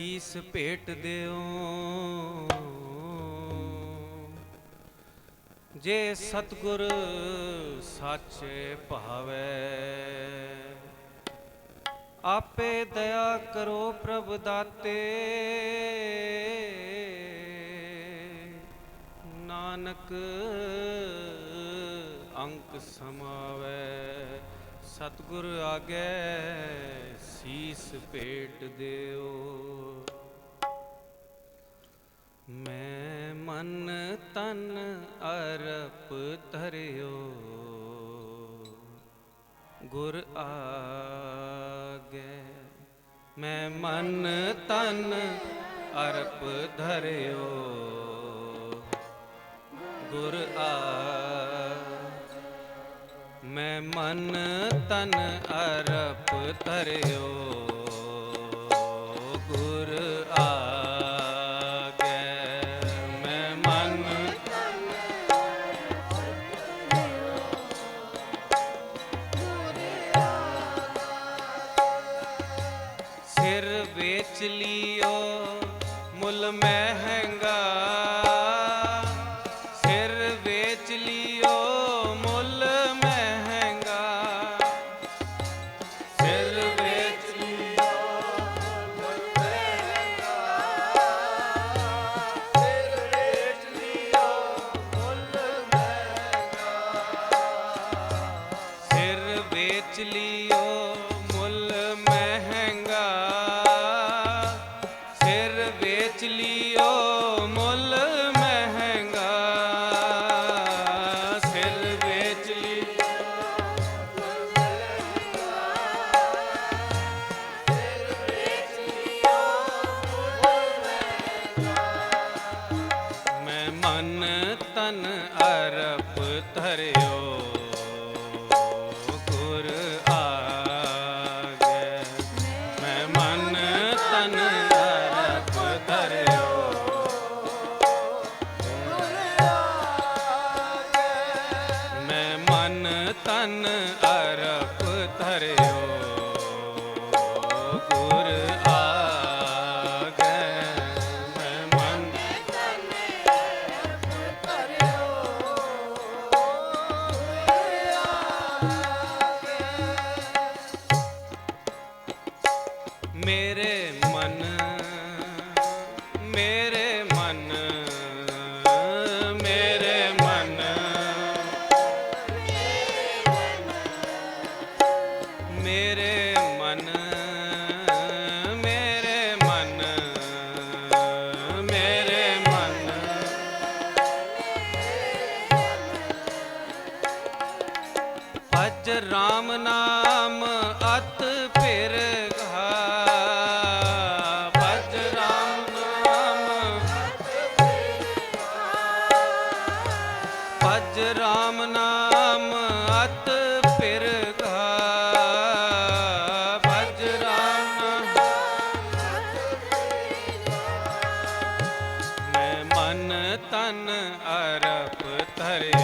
ਅਸੀਸ ਭੇਟ ਦਿਓ। ਜੇ ਸਤਗੁਰ ਸੱਚ ਭਾਵੈ, ਆਪੇ ਦਇਆ ਕਰੋ ਪ੍ਰਭ ਦਾਤੇ। ਨਾਨਕ ਅੰਕ ਸਮਾਵੇ, ਸਤਗੁਰ ਆਗੇ ਸੀਸ ਪੇਟ ਦਿਓ। ਮੈਂ ਮਨ ਤਨ ਅਰਪ ਧਰਿਓ। ਗੁਰ ਆਗੇ, ਮੈਂ ਮਨ ਤਨ ਅਰਪ ਧਰਿਓ। ਗੁਰ ਆਗੇ ਮੈਂ ਮਨ ਤਨ ਅਰਪ ਧਰਿਓ। ਮੇਰੇ ਤਨ ਅਰਪ ਧਰਿਓ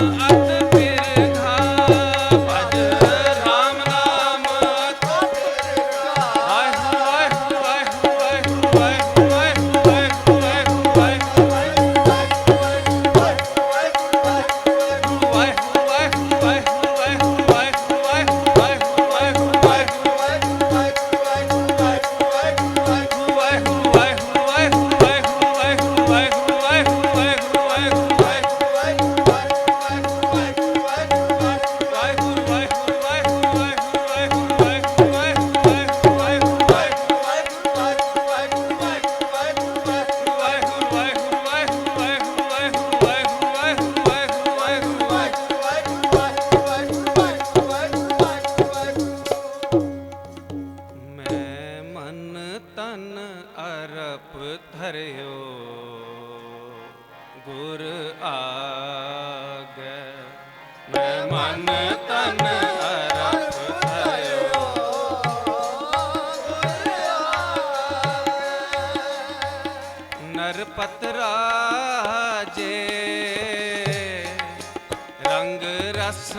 Uh -oh. ਜਪ ਧਰਿਓ ਗੁਰ ਆਗੇ। ਮੈਂ ਮਨ ਤਨ ਅਰਪ ਧਰਿਓ ਨਰਪਤ ਰਾਜੇ ਰੰਗ ਰਸ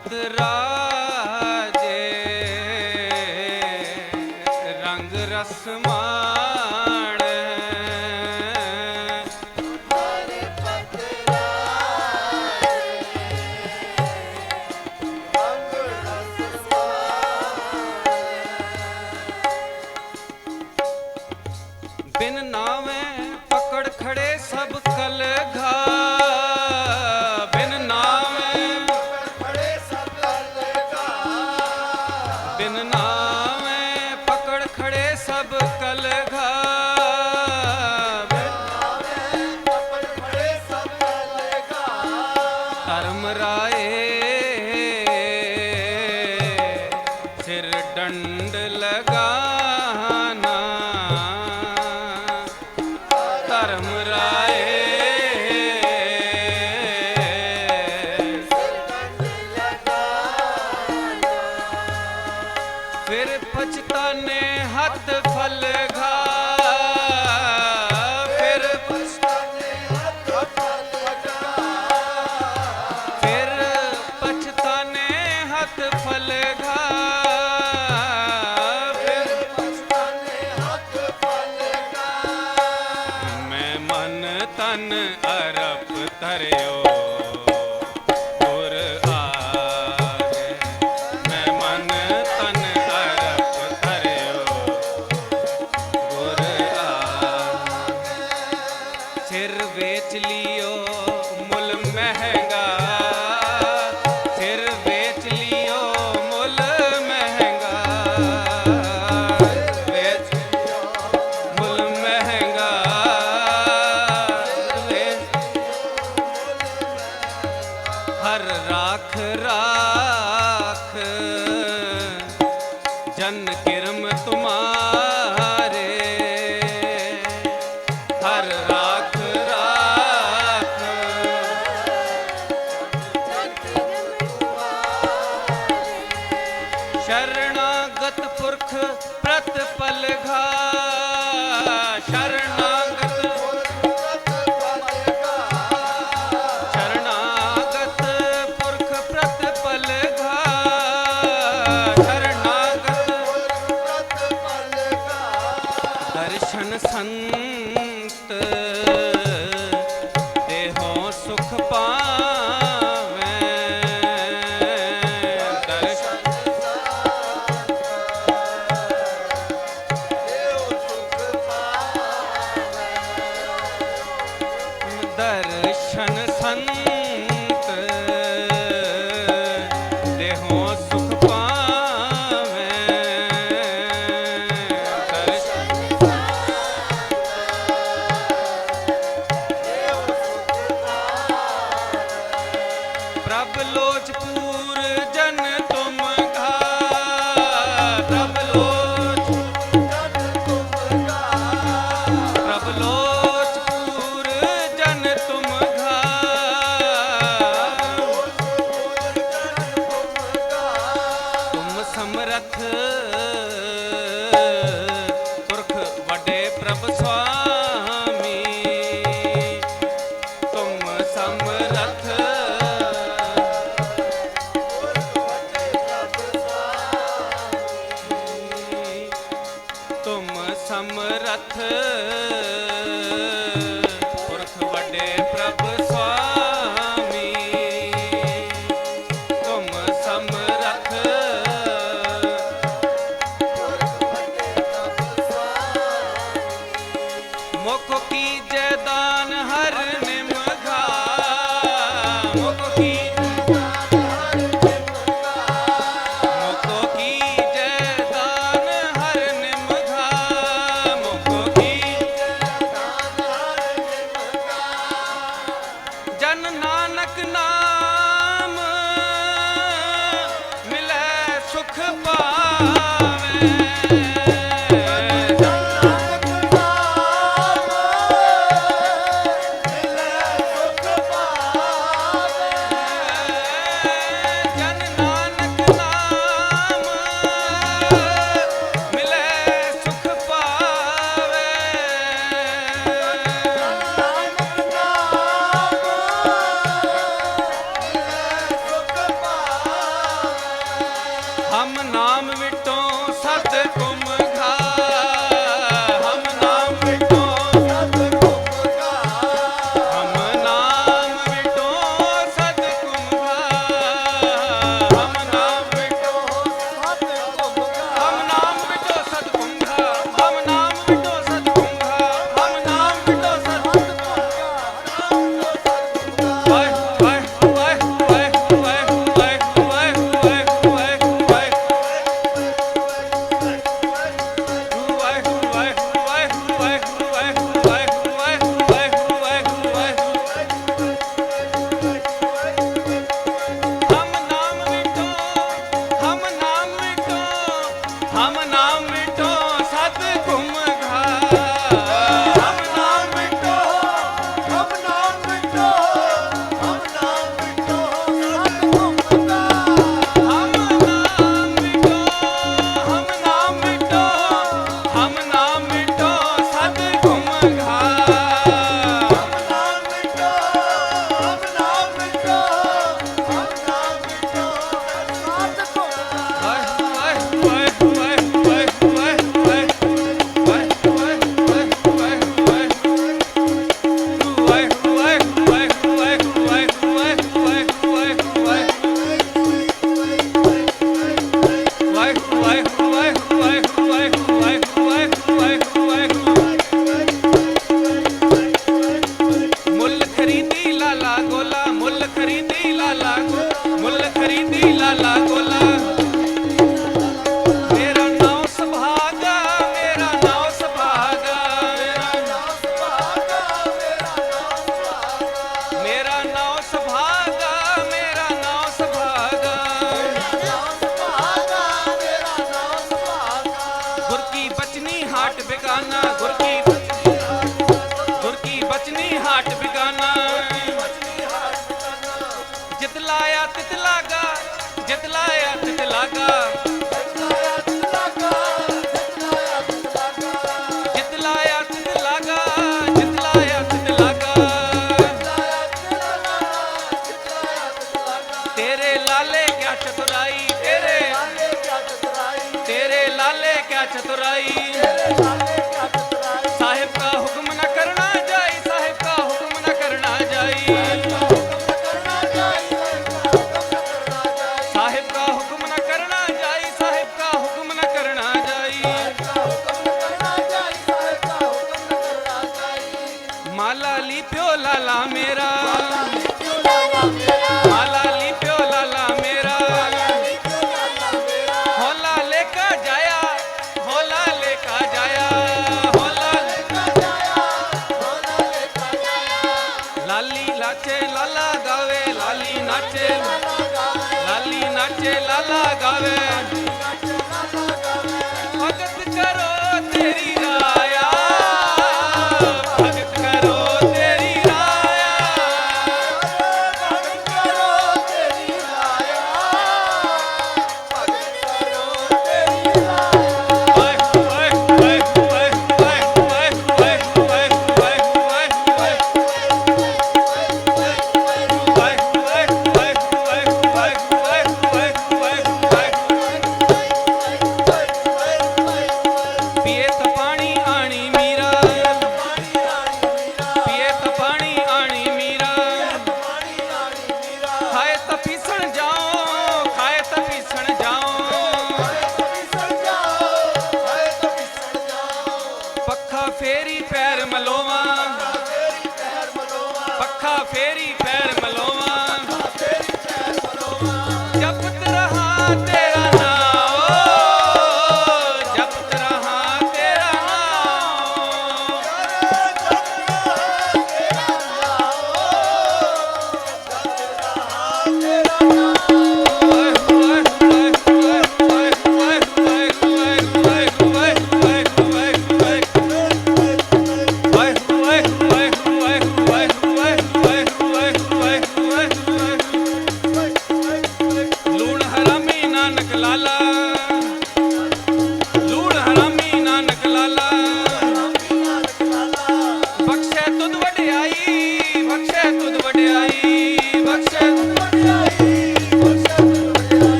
ਸਤ ਰਾਮ பாட்டு रख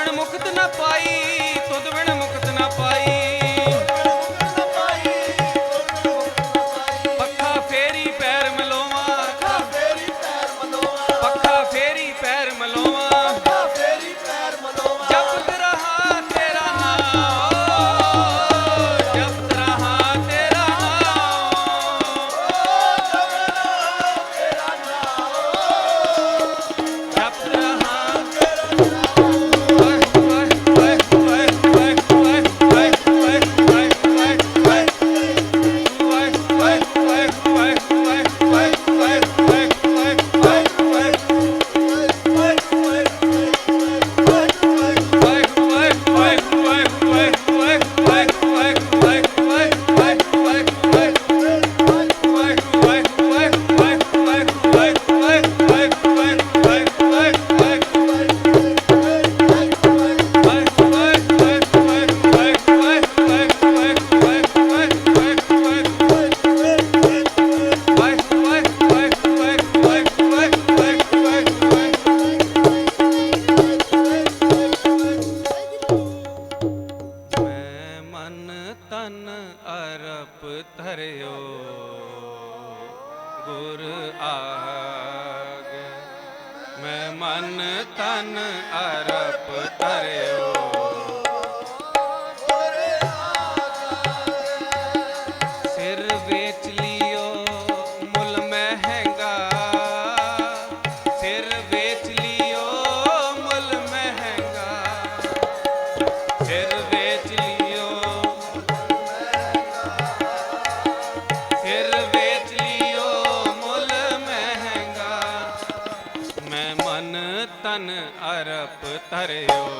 ਬਿਨ ਮੁਕਤ ਨਾ ਪਾਈ ਤੁਧ ਬਿਨ ਮੁਕਤ ਨਾ ਪਾਈ। हरे ओ